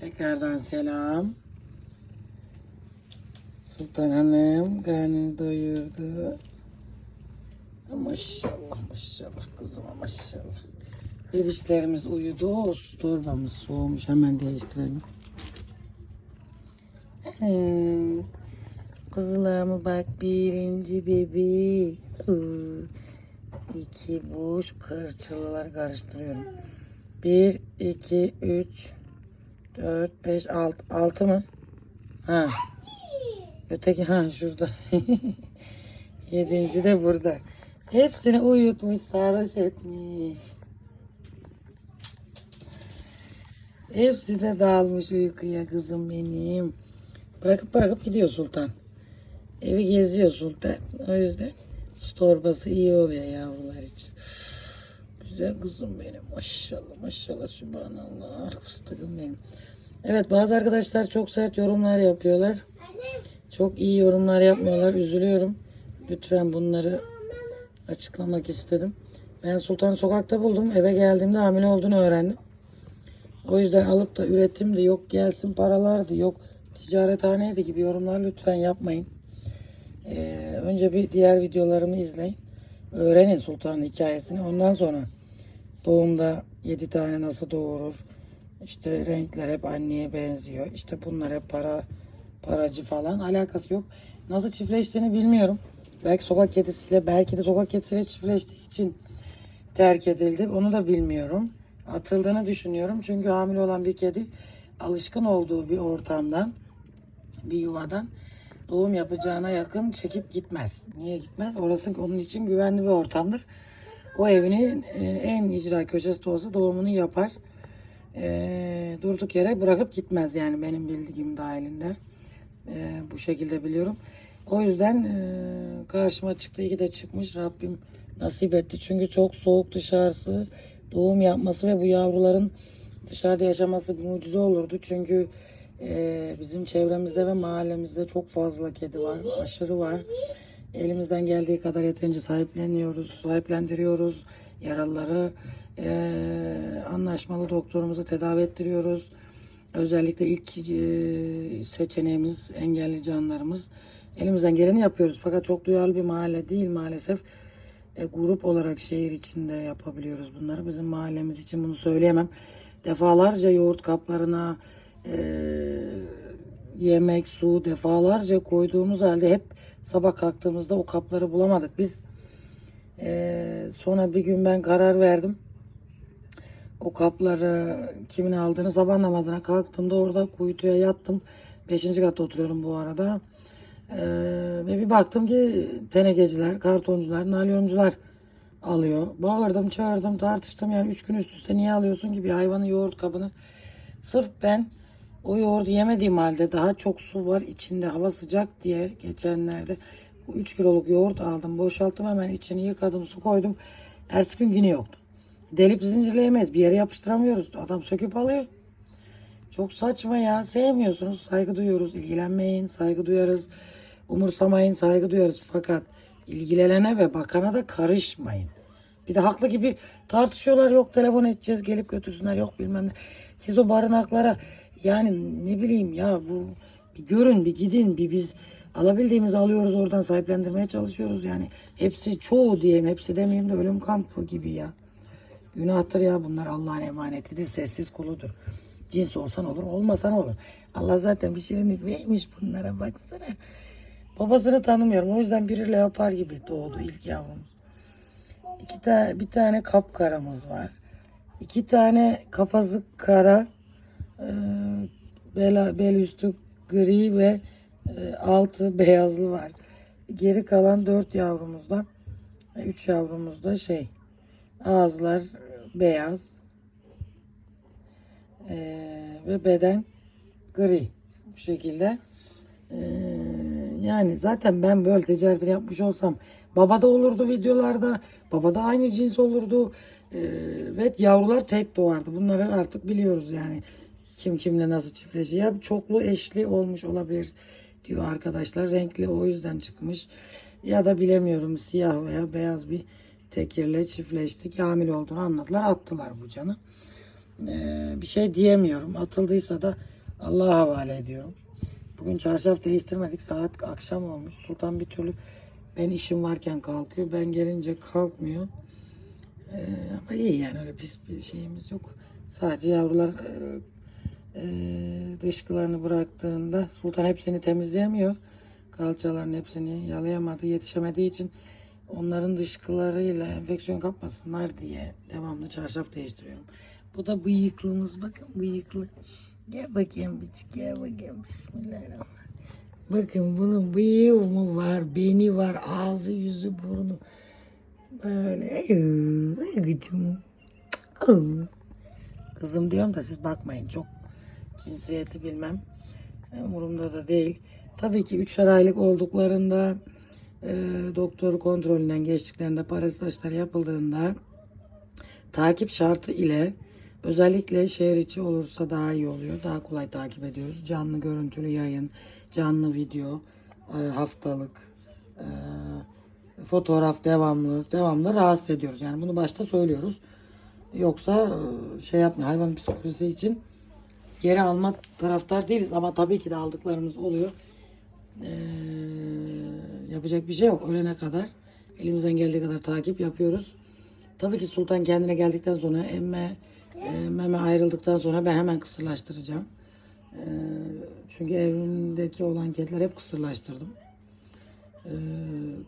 Tekrardan selam. Sultan Hanım karnını doyurdu. Maşallah maşallah kızıma maşallah. Bebişlerimiz uyudu. Su torbamız soğumuş. Hemen değiştirelim. Ee, bak birinci. Huu. İki boş kırçılılar karıştırıyorum. Bir, iki, üç, dört, beş, altı. Altı mı? Ha. Öteki ha şurada. Yedinci de burada. Hepsini uyutmuş, sarhoş etmiş. Hepsi de dalmış uykuya kızım benim. Bırakıp bırakıp gidiyor Sultan. Evi geziyor Sultan. O yüzden su torbası iyi oluyor yavrular için. Güzel kızım benim. Maşallah maşallah sübhanallah. Fıstıkım benim. Evet bazı arkadaşlar çok sert yorumlar yapıyorlar. Çok iyi yorumlar yapmıyorlar. Üzülüyorum. Lütfen bunları açıklamak istedim. Ben Sultan'ı sokakta buldum. Eve geldiğimde hamile olduğunu öğrendim. O yüzden alıp da ürettim de yok gelsin paralardı yok ticarethaneydi gibi yorumlar lütfen yapmayın. Ee, önce bir diğer videolarımı izleyin. Öğrenin Sultan'ın hikayesini. Ondan sonra doğumda 7 tane nasıl doğurur. İşte renkler hep anneye benziyor. İşte bunlar hep para paracı falan alakası yok. Nasıl çiftleştiğini bilmiyorum. Belki sokak kedisiyle belki de sokak kedisiyle çiftleştiği için terk edildi. Onu da bilmiyorum. Atıldığını düşünüyorum. Çünkü hamile olan bir kedi alışkın olduğu bir ortamdan, bir yuvadan doğum yapacağına yakın çekip gitmez. Niye gitmez? Orası onun için güvenli bir ortamdır. O evini e, en icra köşesi olsa doğumunu yapar. E, durduk yere bırakıp gitmez yani benim bildiğim dahilinde. E, bu şekilde biliyorum. O yüzden e, karşıma çıktı. İyi ki de çıkmış. Rabbim nasip etti. Çünkü çok soğuk dışarısı. Doğum yapması ve bu yavruların dışarıda yaşaması bir mucize olurdu. Çünkü e, bizim çevremizde ve mahallemizde çok fazla kedi var. Aşırı var. Elimizden geldiği kadar yeterince sahipleniyoruz, sahiplendiriyoruz yaralıları. E, anlaşmalı doktorumuzu tedavi ettiriyoruz. Özellikle ilk e, seçeneğimiz engelli canlarımız. Elimizden geleni yapıyoruz. Fakat çok duyarlı bir mahalle değil maalesef. E, grup olarak şehir içinde yapabiliyoruz bunları. Bizim mahallemiz için bunu söyleyemem. Defalarca yoğurt kaplarına e, yemek, su defalarca koyduğumuz halde hep sabah kalktığımızda o kapları bulamadık. Biz e, sonra bir gün ben karar verdim. O kapları kimin aldığını sabah namazına kalktığımda orada kuytuya yattım. Beşinci katta oturuyorum bu arada. Ee, ve bir baktım ki tenekeciler, kartoncular, nalyoncular alıyor. Bağırdım, çağırdım, tartıştım. Yani üç gün üst üste niye alıyorsun ki bir hayvanın yoğurt kabını? Sırf ben o yoğurdu yemediğim halde daha çok su var içinde hava sıcak diye geçenlerde 3 kiloluk yoğurt aldım. Boşalttım hemen içini yıkadım su koydum. Ertesi gün yine yoktu. Delip zincirleyemeyiz. Bir yere yapıştıramıyoruz. Adam söküp alıyor. Çok saçma ya. Sevmiyorsunuz. Saygı duyuyoruz. İlgilenmeyin. Saygı duyarız. Umursamayın. Saygı duyarız. Fakat ilgilenene ve bakana da karışmayın. Bir de haklı gibi tartışıyorlar. Yok telefon edeceğiz. Gelip götürsünler. Yok bilmem ne. Siz o barınaklara yani ne bileyim ya bu bir görün bir gidin bir biz alabildiğimizi alıyoruz oradan sahiplendirmeye çalışıyoruz. Yani hepsi çoğu diyeyim hepsi demeyeyim de ölüm kampı gibi ya. Günahtır ya bunlar Allah'ın emanetidir sessiz kuludur. Cins olsan olur olmasan olur. Allah zaten bir şirinlik vermiş bunlara baksana. Babasını tanımıyorum o yüzden biri leopar gibi doğdu ilk yavrumuz. İki tane bir tane kapkaramız var. İki tane kafası kara ee, bel, bel üstü gri ve e, altı beyazlı var. Geri kalan dört yavrumuzda e, üç yavrumuzda şey ağızlar beyaz Ee, ve beden gri bu şekilde. Ee, yani zaten ben böyle ticaretini yapmış olsam baba da olurdu videolarda. Baba da aynı cins olurdu. Ee, ve yavrular tek doğardı. Bunları artık biliyoruz yani. Kim kimle nasıl çiftleşiyor. Çoklu eşli olmuş olabilir diyor arkadaşlar. Renkli o yüzden çıkmış. Ya da bilemiyorum siyah veya beyaz bir tekirle çiftleştik. Hamile olduğunu anladılar. Attılar bu canı. Ee, bir şey diyemiyorum. Atıldıysa da Allah'a havale ediyorum. Bugün çarşaf değiştirmedik. Saat akşam olmuş. Sultan bir türlü ben işim varken kalkıyor. Ben gelince kalkmıyor. Ee, ama iyi yani öyle pis bir şeyimiz yok. Sadece yavrular e, e, dışkılarını bıraktığında Sultan hepsini temizleyemiyor. Kalçaların hepsini yalayamadı, yetişemediği için onların dışkılarıyla enfeksiyon kapmasınlar diye devamlı çarşaf değiştiriyorum. Bu da bıyıklımız. Bakın bıyıklı. Gel bakayım biçik gel bakayım. Bismillahirrahmanirrahim. Bakın bunun bıyığı mı var, beni var, ağzı, yüzü, burnu. Böyle. Ay, Gıcım. Kızım diyorum da siz bakmayın. Çok cinsiyeti bilmem. Umurumda da değil. Tabii ki 3 aylık olduklarında e, doktor kontrolünden geçtiklerinde parazit yapıldığında takip şartı ile özellikle şehir içi olursa daha iyi oluyor. Daha kolay takip ediyoruz. Canlı görüntülü yayın, canlı video, e, haftalık, e, fotoğraf devamlı, devamlı rahatsız ediyoruz. Yani bunu başta söylüyoruz. Yoksa e, şey yapmıyor. Hayvan psikolojisi için geri alma taraftar değiliz. Ama tabii ki de aldıklarımız oluyor. Ee, yapacak bir şey yok. Ölene kadar elimizden geldiği kadar takip yapıyoruz. Tabii ki Sultan kendine geldikten sonra emme e, meme ayrıldıktan sonra ben hemen kısırlaştıracağım. Ee, çünkü evimdeki olan kediler hep kısırlaştırdım. Ee,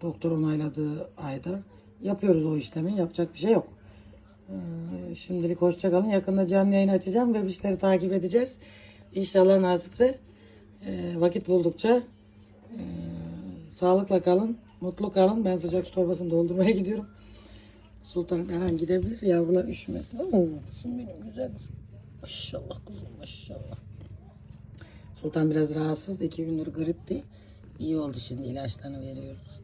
doktor onayladığı ayda yapıyoruz o işlemi. Yapacak bir şey yok. Ee, şimdilik hoşça kalın. Yakında canlı yayın açacağım. Bebişleri takip edeceğiz. İnşallah nasipse e, vakit buldukça e, sağlıkla kalın. Mutlu kalın. Ben sıcak su torbasını doldurmaya gidiyorum. Sultanım her gidebilir. Yavrular üşümesin. Oo, kızım benim güzel kızım. Maşallah kızım maşallah. Sultan biraz rahatsızdı. iki gündür gripti. İyi oldu şimdi ilaçlarını veriyoruz.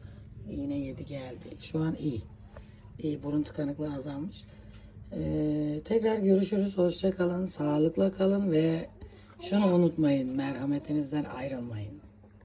İğne yedi geldi. Şu an iyi. İyi burun tıkanıklığı azalmış. Ee, tekrar görüşürüz. Hoşça kalın. Sağlıkla kalın ve şunu unutmayın. Merhametinizden ayrılmayın.